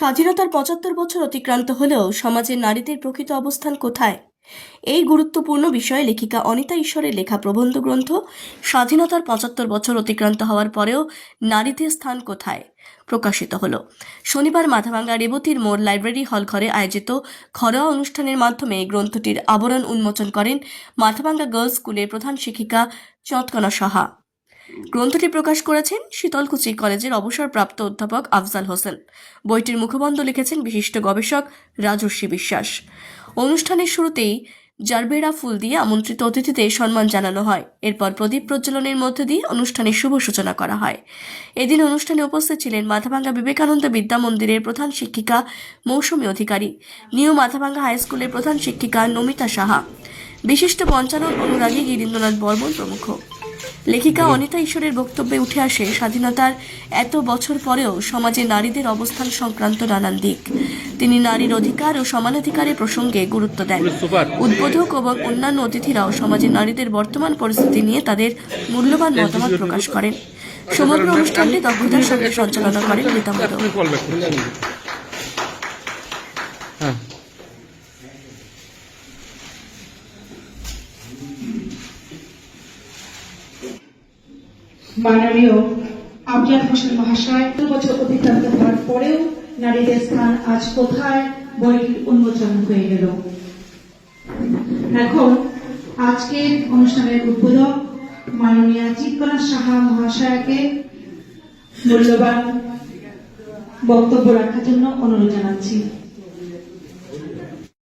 স্বাধীনতার পঁচাত্তর বছর অতিক্রান্ত হলেও সমাজে নারীদের প্রকৃত অবস্থান কোথায়? এই গুরুত্বপূর্ণ বিষয়ে লেখিকা অনিতা ঈশ্বরের লেখা প্রবন্ধ গ্রন্থ, স্বাধীনতার পঁচাত্তর বছর অতিক্রান্ত হওয়ার পরেও নারীদের স্থান কোথায়? প্রকাশিত হল। শনিবার মাথাভাঙ্গা রেবতীর মোড় লাইব্রেরি হল ঘরে আয়োজিত ঘরোয়া অনুষ্ঠানের মাধ্যমে গ্রন্থটির আবরণ উন্মোচন করেন মাথাভাঙ্গা গার্লস স্কুলের প্রধান শিক্ষিকা চটকনা সাহা। গ্রন্থটি প্রকাশ করেছেন শীতলকুচি কলেজের অবসরপ্রাপ্ত অধ্যাপক আফজাল হোসেন। বইটির মুখবন্ধ লিখেছেন বিশিষ্ট গবেষক রাজস্বী বিশ্বাস। অনুষ্ঠানের শুরুতেই জারবেরা ফুল দিয়ে আমন্ত্রিত অতিথিদের সম্মান জানানো হয়। এরপর প্রদীপ প্রজ্বলনের মধ্য দিয়ে অনুষ্ঠানের শুভ সূচনা করা হয়। এদিন অনুষ্ঠানে উপস্থিত ছিলেন মাথাভাঙ্গা বিবেকানন্দ বিদ্যা মন্দিরের প্রধান শিক্ষিকা, মৌসুমী অধিকারী, নিউ মাথাভাঙ্গা হাই স্কুলের প্রধান শিক্ষিকা নমিতা সাহা। বিশিষ্ট পঞ্চানন অনুরাগী গিরীন্দ্রনাথ বর্মন প্রমুখ। লেখিকা অনিতা ঈশ্বরের বক্তব্যে উঠে আসে স্বাধীনতার এত বছর পরেও সমাজে নারীদের অবস্থান সংক্রান্ত নানান দিক। তিনি নারীর অধিকার ও সমানাধিকারের প্রসঙ্গে গুরুত্ব দেন। উদ্বোধক এবং অন্যান্য অতিথিরাও সমাজে নারীদের বর্তমান পরিস্থিতি নিয়ে তাদের মূল্যবান মতামত প্রকাশ করেন। সমগ্র অনুষ্ঠানটি দক্ষতার সঙ্গে সঞ্চালনা করেন রীতা হ্যাঁ। মাননীয় আফজাল হোসেন মহাশয়, দু বছর অতিক্রান্ত হওয়ার পরেও নারীদের স্থান আজ কোথায় বইটির উন্মোচন হয়ে গেল। এখন আজকের অনুষ্ঠানের উদ্বোধক মাননীয় চিৎকনা সাহা মহাশয়কে মূল্যবান বক্তব্য রাখার জন্য অনুরোধ জানাচ্ছি।